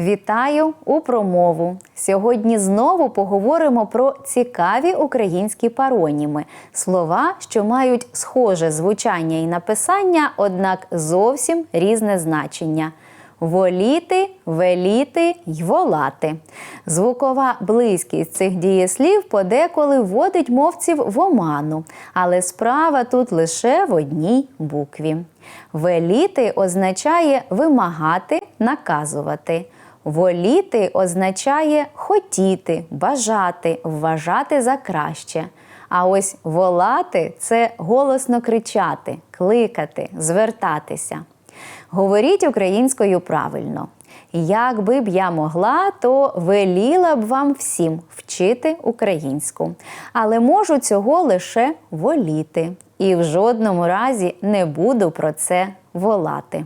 Вітаю у промову. Сьогодні знову поговоримо про цікаві українські пароніми слова, що мають схоже звучання і написання, однак зовсім різне значення. Воліти, веліти й волати. Звукова близькість цих дієслів подеколи вводить мовців в оману, але справа тут лише в одній букві. Веліти означає вимагати, наказувати. Воліти означає хотіти, бажати, вважати за краще. А ось волати це голосно кричати, кликати, звертатися. Говоріть українською правильно. Якби б я могла, то веліла б вам всім вчити українську. Але можу цього лише воліти. І в жодному разі не буду про це волати.